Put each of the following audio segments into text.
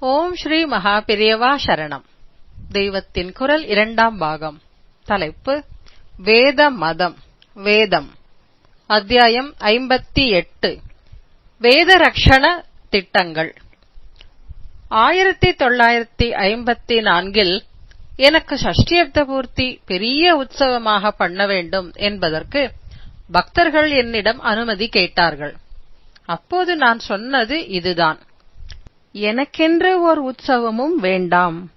ஓம் ஸ்ரீ மகாபிரியவா சரணம். தெய்வத்தின் குரல் இரண்டாம் பாகம். தலைப்பு வேத மதம் வேதம். அத்தியாயம் ஐம்பத்தி எட்டு. வேத ரக்ஷண திட்டங்கள். ஆயிரத்தி தொள்ளாயிரத்தி ஐம்பத்தி நான்கில் எனக்கு சஷ்டியப்த பூர்த்தி பெரிய உற்சவமாக பண்ண வேண்டும் என்பதற்கு பக்தர்கள் என்னிடம் அனுமதி கேட்டார்கள். அப்போது நான் சொன்னது இதுதான். எனக்கென்று ஓர் உற்சவமும் வேண்டாம்.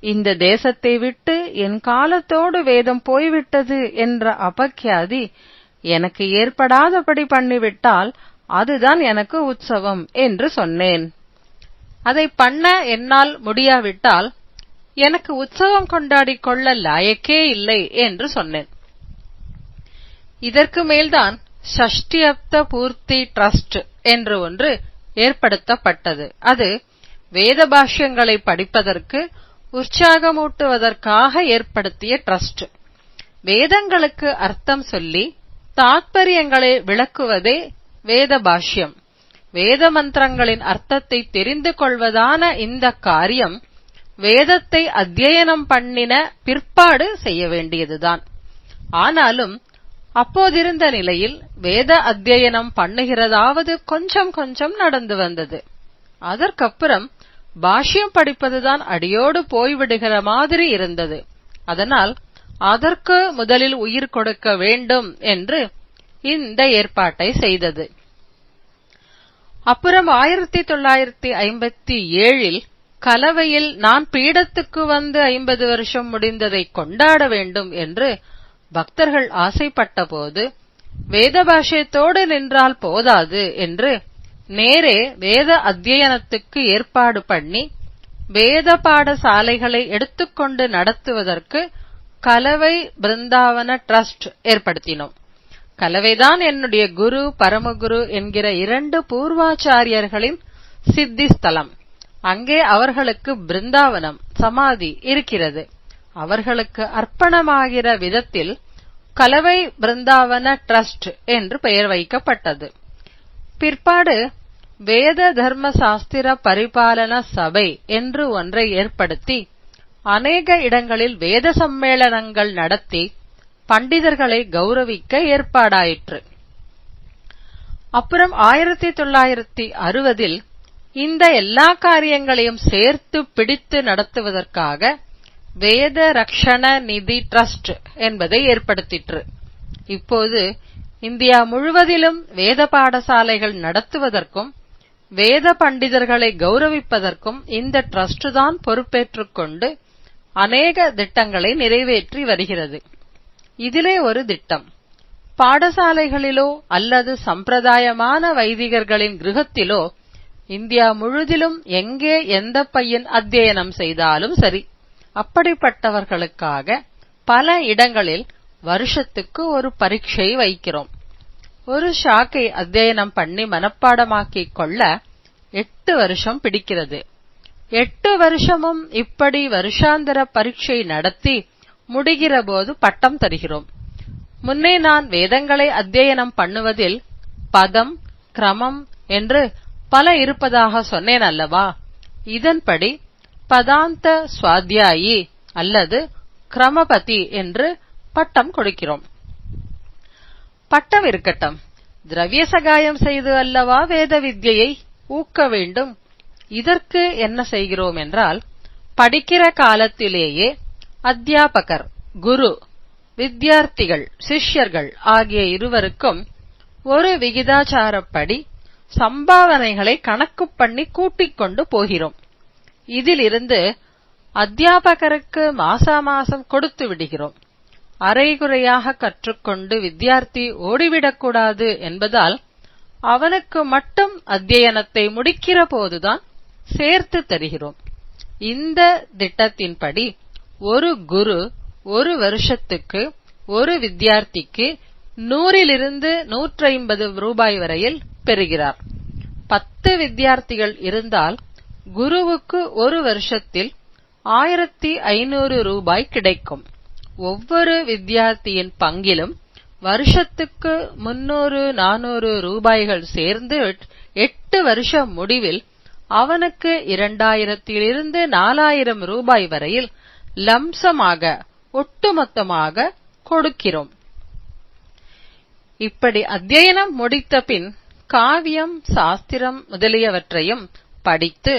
இந்த தேசத்தை விட்டு என் காலத்தோடு வேதம் போய்விட்டது என்ற அபக்கியாதி எனக்கு ஏற்படாதபடி பண்ணிவிட்டால் அதுதான் எனக்கு உற்சவம் என்று சொன்னேன். அதை பண்ண என்னால் முடியாவிட்டால் எனக்கு உற்சவம் கொண்டாடிக் கொள்ள லாயக்கே இல்லை என்று சொன்னேன். இதற்கு மேல்தான் ஷஷ்டியப்த பூர்த்தி ட்ரஸ்ட் என்று ஒன்று ஏற்படுத்தப்பட்டது. அது வேத பாஷ்யங்களை படிப்பதற்கு உற்சாகமூட்டுவதற்காக ஏற்படுத்திய ட்ரஸ்ட் வேதங்களுக்கு அர்த்தம் சொல்லி தாத்பரியங்களை விளக்குவதே வேத பாஷ்யம் வேத மந்திரங்களின் அர்த்தத்தை தெரிந்து கொள்வதான இந்த காரியம் வேதத்தை அத்தியனம் பண்ணின பிற்பாடு செய்ய வேண்டியதுதான். ஆனாலும் அப்போதிருந்த நிலையில் வேத அத்தியனம் பண்ணுகிறதாவது கொஞ்சம் கொஞ்சம் நடந்து வந்தது. அதற்கப்புறம் பாஷ்யம் படிப்பதுதான் அடியோடு போய்விடுகிற மாதிரி இருந்தது. அதனால் அதற்கு முதலில் உயிர் கொடுக்க வேண்டும் என்று இந்த ஏற்பாட்டை செய்தது. அப்புறம் ஆயிரத்தி தொள்ளாயிரத்தி ஐம்பத்தி ஏழில் கலவையில் நான் பீடத்துக்கு வந்து ஐம்பது வருஷம் முடிந்ததை கொண்டாட வேண்டும் என்று பக்தர்கள் ஆசைப்பட்டபோது வேத பாஷயத்தோடு நின்றால் போதாது என்று நேரே வேத அத்தியனத்துக்கு ஏற்பாடு பண்ணி வேத பாடசாலைகளை எடுத்துக்கொண்டு நடத்துவதற்கு கலவை பிருந்தாவன ட்ரஸ்ட் ஏற்படுத்தினோம். கலவைதான் என்னுடைய குரு பரமகுரு என்கிற இரண்டு பூர்வாச்சாரியர்களின் சித்தி ஸ்தலம் அங்கே அவர்களுக்கு பிருந்தாவனம் சமாதி இருக்கிறது. அவர்களுக்கு அர்ப்பணமாகிற விதத்தில் கலவை பிருந்தாவன ட்ரஸ்ட் என்று பெயர் வைக்கப்பட்டது. பிற்பாடு வேத தர்ம சாஸ்திர பரிபாலன சபை என்று ஒன்றை ஏற்படுத்தி அநேக இடங்களில் வேத சம்மேளனங்கள் நடத்தி பண்டிதர்களை கௌரவிக்க ஏற்பாடாயிற்று. அப்புறம் ஆயிரத்தி தொள்ளாயிரத்தி அறுபதில் இந்த எல்லா காரியங்களையும் சேர்த்து பிடித்து நடத்துவதற்காக வேத ரக்ஷண நிதி ட்ரஸ்ட் என்பதை ஏற்படுத்திற்று. இப்போது இந்தியா முழுவதிலும் வேத பாடசாலைகள் நடத்துவதற்கும் வேத பண்டிதர்களை கௌரவிப்பதற்கும் இந்த டிரஸ்ட் தான் பொறுப்பேற்றுக் கொண்டு அநேக திட்டங்களை நிறைவேற்றி வருகிறது. இதிலே ஒரு திட்டம். பாடசாலைகளிலோ அல்லது சம்பிரதாயமான வைதிகர்களின் கிருகத்திலோ இந்தியா முழுதிலும் எங்கே எந்த பையன் அத்தியனம் செய்தாலும் சரி. அப்படிப்பட்டவர்களுக்காக பல இடங்களில் வருஷத்துக்கு ஒரு பரீட்சை வைக்கிறோம். ஒரு ஷாக்கை அத்தியனம் பண்ணி மனப்பாடமாக்கிக் கொள்ள எட்டு வருஷம் பிடிக்கிறது. எட்டு வருஷமும் இப்படி வருஷாந்திர பரீட்சை நடத்தி முடிகிற போது பட்டம் தருகிறோம். முன்னே நான் வேதங்களை அத்தியனம் பண்ணுவதில் பதம் கிரமம் என்று பல இருப்பதாக சொன்னேன் அல்லவா? இதன்படி பதாந்த சுவாத்தியாயி அல்லது கிரமபதி என்று பட்டம் கொடுக்கிறோம். பட்டம் இருக்கட்டும். திரவிய சகாயம் செய்து அல்லவா வேத வித்யை ஊக்க வேண்டும். இதற்கு என்ன செய்கிறோம் என்றால் படிக்கிற காலத்திலேயே அத்தியாபகர் குரு வித்யார்த்திகள் சிஷ்யர்கள் ஆகிய இருவருக்கும் ஒரு விகிதாச்சாரப்படி சம்பாவனைகளை கணக்கு பண்ணி கூட்டிக் கொண்டு போகிறோம். இதிலிருந்து அத்தியாபகருக்கு மாசா மாசம் கொடுத்து விடுகிறோம். அரைகுறையாக கற்றுக்கொண்டு வித்தியார்த்தி ஓடிவிடக்கூடாது என்பதால் அவனுக்கு மட்டும் அத்தியனத்தை முடிக்கிற போதுதான் சேர்த்து தருகிறோம். இந்த திட்டத்தின்படி ஒரு குரு ஒரு வருஷத்துக்கு ஒரு வித்தியார்த்திக்கு நூறிலிருந்து நூற்றி ஐம்பது ரூபாய் வரையில் பெறுகிறார். பத்து வித்தியார்த்திகள் இருந்தால் குருவுக்கு ஒரு வருஷத்தில் ஆயிரத்தி ஐநூறு ரூபாய் கிடைக்கும். ஒவ்வொரு வித்தியார்த்தியின் பங்கிலும் வருஷத்துக்கு முன்னூறு நானூறு ரூபாய்கள் சேர்ந்து எட்டு வருஷ முடிவில் அவனுக்கு இரண்டாயிரத்திலிருந்து நாலாயிரம் ரூபாய் வரையில் லம்சமாக ஒட்டுமொத்தமாக கொடுக்கிறோம். இப்படி அத்தியனம் முடித்த பின் காவியம் சாஸ்திரம் முதலியவற்றையும் படித்து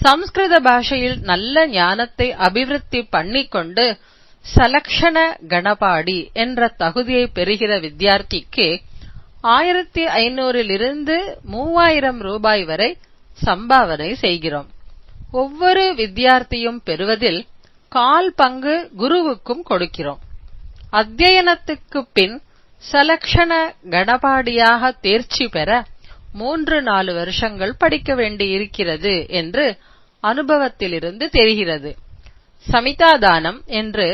சம்ஸ்கிருத பாஷையில் நல்ல ஞானத்தை அபிவிருத்தி பண்ணிக்கொண்டு சலக்ஷண கணபாடி என்ற தகுதியை பெறுகிற வித்தியார்த்திக்கு ஆயிரத்தி ஐநூறிலிருந்து மூவாயிரம் ரூபாய் வரை சம்பாவனை செய்கிறோம் ஒவ்வொரு வித்தியார்த்தியும் பெறுவதில் கால் பங்கு குருவுக்கும் கொடுக்கிறோம் அத்தியனத்துக்கு பின் சலக்ஷண கணபாடியாக தேர்ச்சி பெற மூன்று நாலு வருஷங்கள் படிக்க வேண்டியிருக்கிறது என்று அனுபவத்திலிருந்து தெரிகிறது. சமிதாதானம் என்று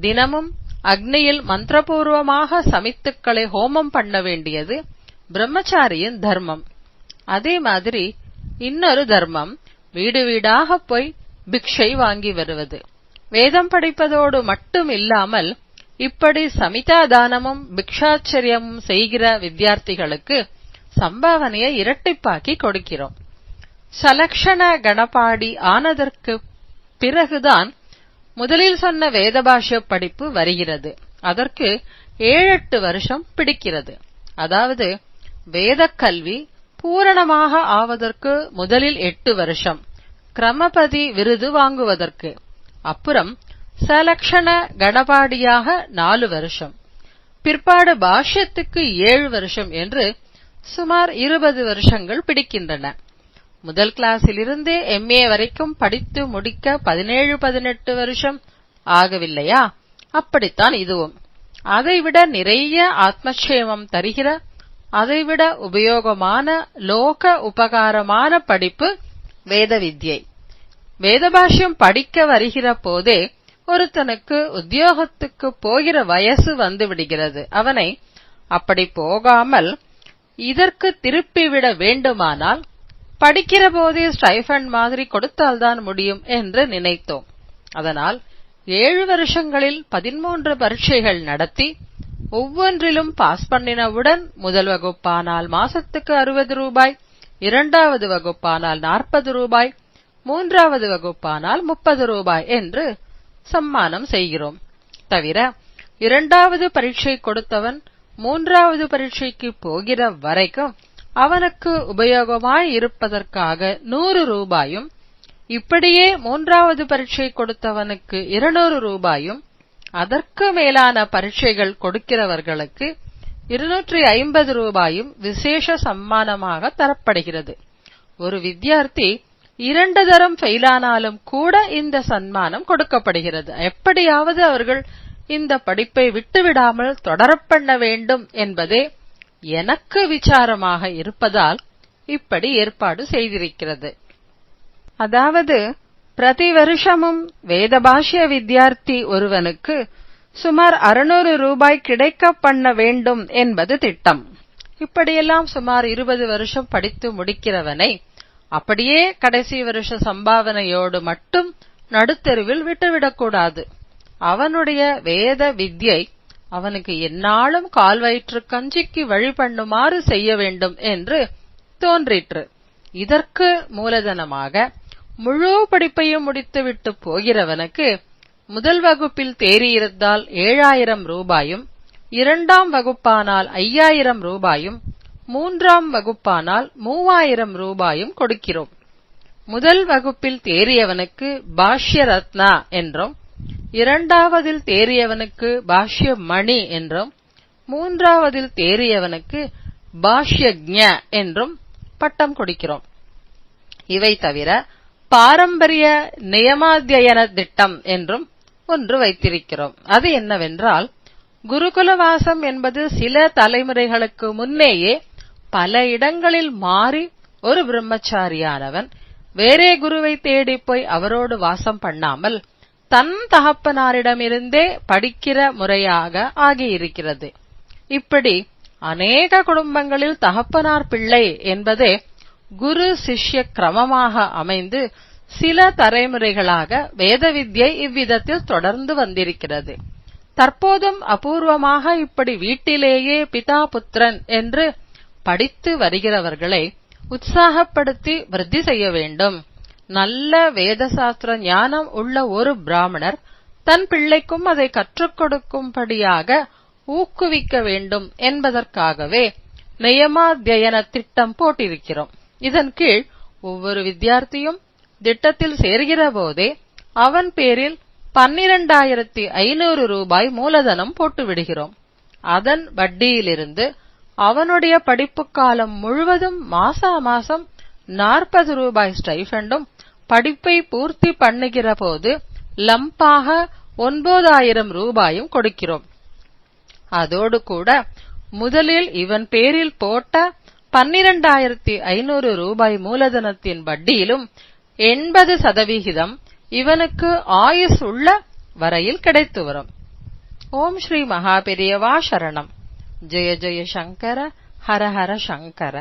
தினமும் அக்னியில் மந்திரபூர்வமாக சமித்துக்களை ஹோமம் பண்ண வேண்டியது பிரம்மச்சாரியின் தர்மம். அதே மாதிரி இன்னொரு தர்மம் வீடு வீடாக போய் பிக்ஷை வாங்கி வருவது. வேதம் படிப்பதோடு மட்டும் இல்லாமல் இப்படி சமிதாதானமும் பிக்ஷாச்சரியமும் செய்கிற வித்தியார்த்திகளுக்கு சம்பாவனையை இரட்டிப்பாக்கி கொடுக்கிறோம். சலக்ஷண கணபாடி ஆனதற்கு பிறகுதான் முதலில் சொன்ன வேதபாஷ்ய படிப்பு வருகிறது. அதற்கு ஏழெட்டு வருஷம் பிடிக்கிறது. அதாவது வேதக்கல்வி பூரணமாக ஆவதற்கு முதலில் எட்டு வருஷம் கிரமபதி விருது வாங்குவதற்கு. அப்புறம் சலக்ஷண கணபாடியாக நாலு வருஷம். பிற்பாடு பாஷ்யத்துக்கு ஏழு வருஷம் என்று சுமார் இருபது வருஷங்கள் பிடிக்கின்றன. முதல் கிளாஸிலிருந்து எம்ஏ வரைக்கும் படித்து முடிக்க பதினேழு பதினெட்டு வருஷம் ஆகவில்லையா? அப்படித்தான் இதுவும். அதைவிட நிறைய ஆத்மக்ஷேமம் தருகிற அதைவிட உபயோகமான லோக உபகாரமான படிப்பு வேத வித்யை வேதபாஷ்யம் படிக்க வருகிற போதே ஒருத்தனுக்கு உத்தியோகத்துக்கு போகிற வயசு வந்து விடுகிறது. அவனை அப்படி போகாமல் இதற்கு திருப்பிவிட வேண்டுமானால் படிக்கிற போதே ஸ்டைஃபண்ட் மாதிரி கொடுத்தால்தான் முடியும் என்று நினைத்தோம். அதனால் ஏழு வருஷங்களில் பதிமூன்று பரீட்சைகள் நடத்தி ஒவ்வொன்றிலும் பாஸ் பண்ணினவுடன் முதல் வகுப்பானால் மாசத்துக்கு அறுபது ரூபாய் இரண்டாவது வகுப்பானால் நாற்பது ரூபாய் மூன்றாவது வகுப்பானால் முப்பது ரூபாய் என்று சம்மானம் செய்கிறோம். தவிர இரண்டாவது பரீட்சை கொடுத்தவன் மூன்றாவது பரீட்சைக்கு போகிற வரைக்கும் அவனுக்கு உபயோகமாய் இருப்பதற்காக நூறு ரூபாயும் இப்படியே மூன்றாவது பரீட்சை கொடுத்தவனுக்கு இருநூறு ரூபாயும் அதற்கு மேலான பரீட்சைகள் கொடுக்கிறவர்களுக்கு இருநூற்றி ஐம்பது ரூபாயும் விசேஷ சம்மானமாக தரப்படுகிறது. ஒரு வித்தியார்த்தி இரண்டு தரம் ஃபெயிலானாலும் கூட இந்த சன்மானம் கொடுக்கப்படுகிறது. எப்படியாவது அவர்கள் இந்த படிப்பை விட்டுவிடாமல் தொடரப் பண்ண வேண்டும் என்பதே எனக்கு விசாரமாக இருப்பதால் இப்படி ஏற்பாடு செய்திருக்கிறது. அதாவது பிரதி வருஷமும் வேதபாஷ்ய வித்தியார்த்தி ஒருவனுக்கு சுமார் அறுநூறு ரூபாய் கிடைக்க பண்ண வேண்டும் என்பது திட்டம். இப்படியெல்லாம் சுமார் இருபது வருஷம் படித்து முடிக்கிறவனை அப்படியே கடைசி வருஷ சம்பாவனையோடு மட்டும் நடுத்தெருவில் விட்டுவிடக்கூடாது. அவனுடைய வேத வித்யை அவனுக்கு எந்நாளும் கால்வயிற்று கஞ்சிக்கு வழி பண்ணுமாறு செய்ய வேண்டும் என்று தோன்றிற்று. இதற்கு மூலதனமாக முழு படிப்பையும் முடித்துவிட்டு போகிறவனுக்கு முதல் வகுப்பில் தேறியிருந்தால் ஏழாயிரம் ரூபாயும் இரண்டாம் வகுப்பானால் ஐயாயிரம் ரூபாயும் மூன்றாம் வகுப்பானால் மூவாயிரம் ரூபாயும் கொடுக்கிறோம். முதல் வகுப்பில் தேறியவனுக்கு பாஷ்ய ரத்னா என்றும் இரண்டாவதில் தேறியவனுக்கு பாஷ்ய மணி என்றும் மூன்றாவதில் தேறியவனுக்கு பாஷ்யஜ்ஞ என்றும் பட்டம் கொடுக்கிறோம். இவை தவிர பாரம்பரிய நியமாத்தியன திட்டம் என்றும் ஒன்று வைத்திருக்கிறோம். அது என்னவென்றால் குருகுலவாசம் என்பது சில தலைமுறைகளுக்கு முன்னேயே பல இடங்களில் மாறி ஒரு பிரம்மச்சாரியானவன் வேறே குருவை தேடி போய் அவரோடு வாசம் பண்ணாமல் தன் தகப்பனாரிடமிருந்தே படிக்கிற முறையாக ஆகியிருக்கிறது. இப்படி அநேக குடும்பங்களில் தகப்பனார் பிள்ளை என்பதே குரு சிஷ்ய கிரமமாக அமைந்து சில தலைமுறைகளாக வேத வித்யை இவ்விதத்தில் தொடர்ந்து வந்திருக்கிறது. தற்போதும் அபூர்வமாக இப்படி வீட்டிலேயே பிதா புத்திரன் என்று படித்து வருகிறவர்களை உற்சாகப்படுத்தி விருத்தி செய்ய வேண்டும். நல்ல வேத சாஸ்திர ஞானம் உள்ள ஒரு பிராமணர் தன் பிள்ளைக்கும் அதை கற்றுக் கொடுக்கும்படியாக ஊக்குவிக்க வேண்டும் என்பதற்காகவே நியமாத்தியன திட்டம் போட்டிருக்கிறோம். இதன் கீழ் ஒவ்வொரு வித்தியார்த்தியும் திட்டத்தில் சேர்கிற போதே அவன் பேரில் பன்னிரண்டாயிரத்தி ஐநூறு ரூபாய் மூலதனம் போட்டு விடுகிறோம் அதன் வட்டியிலிருந்து அவனுடைய படிப்பு காலம் முழுவதும் மாசா மாசம் நாற்பது ரூபாய் ஸ்டைஃபண்டும் படிப்பை பூர்த்தி பண்ணுகிற போது லம்பாக ஒன்பதாயிரம் ரூபாயும் கொடுக்கிறோம். அதோடு கூட முதலில் இவன் பேரில் போட்ட பன்னிரண்டாயிரத்தி ஐநூறு ரூபாய் மூலதனத்தின் வட்டியிலும் எண்பது சதவிகிதம் இவனுக்கு ஆயுஸ் உள்ள வரையில் கிடைத்து வரும். ஓம் ஸ்ரீ மகாபெரியவா சரணம். ஜெய ஜெய சங்கர ஹர ஹர சங்கர.